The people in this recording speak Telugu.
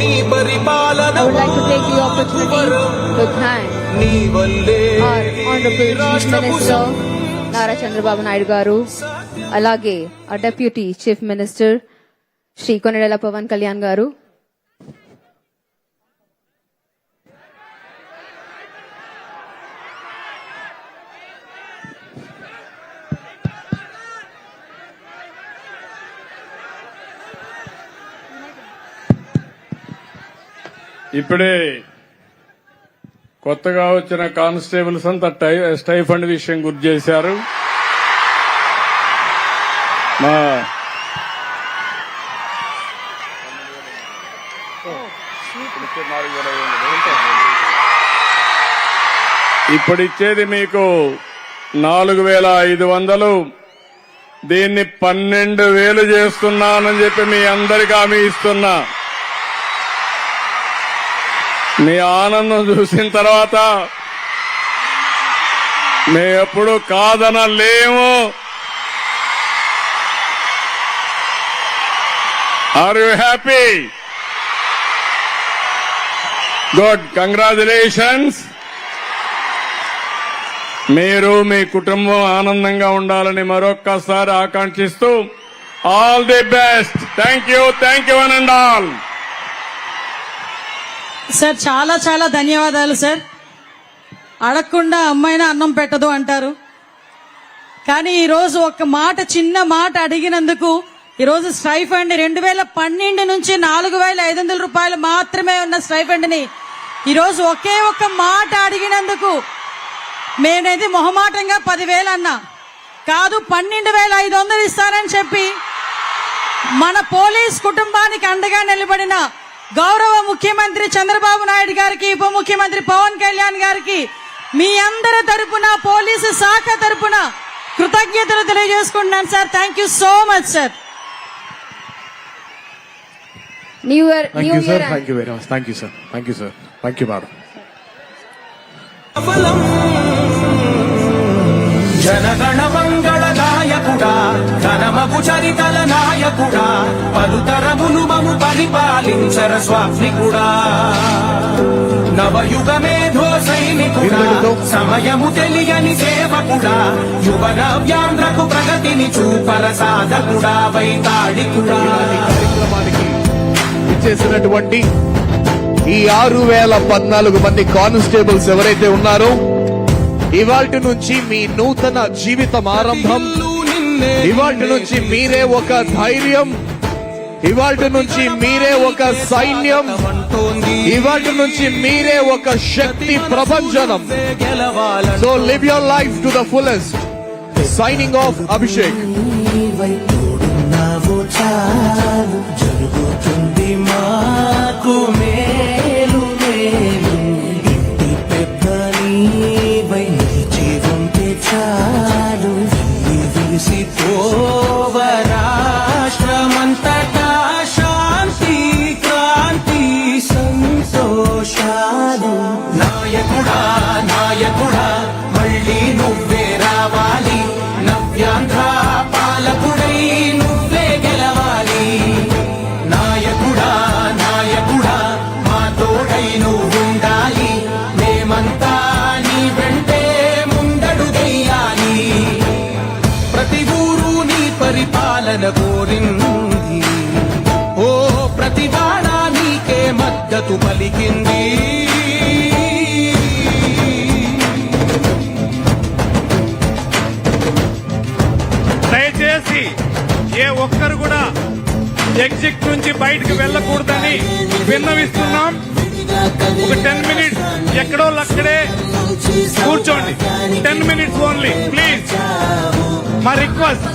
నీ పరిపాలన నారా చంద్రబాబు నాయుడు గారు అలాగే ఆ deputy chief minister Shri Konidela Pawan Kalyan గారు ఇప్పుడే కొత్తగా వచ్చిన కానిస్టేబుల్స్ అంతా టై- స్టైఫండ్ విషయం గుర్తు చేశారు. మా ఇప్పుడిచ్చేది మీకు నాలుగు వేల ఐదు వందలు. దీన్ని పన్నెండు వేలు చేస్తున్నానని చెప్పి మీ అందరికీ హామీ ఇస్తున్నా. మీ ఆనందం చూసిన తర్వాత మేము ఎప్పుడు కాదనలేము. Are you happy good congratulations మీరు మీ కుటుంబం ఆనందంగా ఉండాలని మరొక్కసారి ఆకాంక్షిస్తూ all the best. Thank you thank you one and all sir చాలా చాలా ధన్యవాదాలు సార్. అడగకుండా అమ్మాయిన అన్నం పెట్టదు అంటారు. కానీ ఈరోజు ఒక మాట చిన్న మాట అడిగినందుకు ఈరోజు స్టైఫండ్ రెండు వేల పన్నెండు నుంచి నాలుగు వేల ఐదు వందల రూపాయలు మాత్రమే ఉన్న స్టైఫండ్ని ఈరోజు ఒకే ఒక్క మాట అడిగినందుకు నేనేది మొహమాటంగా పదివేలు అన్నా. కాదు పన్నెండు వేల ఐదు వందలు ఇస్తారని చెప్పి మన పోలీస్ కుటుంబానికి అండగా నిలబడిన గౌరవ ముఖ్యమంత్రి చంద్రబాబు నాయుడు గారికి ఉప ముఖ్యమంత్రి పవన్ కళ్యాణ్ గారికి మీ అందరి తరపున పోలీసు శాఖ తరపున కృతజ్ఞతలు తెలియజేసుకుంటున్నాను sir thank you so much sir new year new. Year you very much. Thank you, sir. Thank you, sir. Thank you, madam. ఘనమగు చరితల నాయకుడా పలుతరములు మము పరిపాలించర స్వామికుడా నవయుగ మేధో సైనికుడా ఇంతటితో సమయము తెలియని సేవకుడా యువన వ్యాంధ్రకు ప్రగతిని చూపర సాధకుడా వైతాళికుడా. కార్యక్రమానికి ఇచ్చేసినటువంటి ఈ ఆరు వేల పద్నాలుగు మంది కానిస్టేబుల్స్ ఎవరైతే ఉన్నారో ఇవాల్టి నుంచి మీ నూతన జీవితం ఆరంభం. ఇవాటి నుంచి మీరే ఒక ధైర్యం. ఇవాటి నుంచి మీరే ఒక సైన్యం. ఇవాటి నుంచి మీరే ఒక శక్తి ప్రపంచనం so live your life to the fullest signing off Abhishek పరిపాలన కోరింది. ఓ ప్రతివాడ నీకే మద్దతు పలికింది. దయచేసి ఏ ఒక్కరు కూడా ఎగ్జిట్ నుంచి బయటకు వెళ్ళకూడదని విన్నవిస్తున్నాం. ఒక టెన్ మినిట్స్ ఎక్కడో అక్కడే కూర్చోండి. Ten minutes only please. మా రిక్వెస్ట్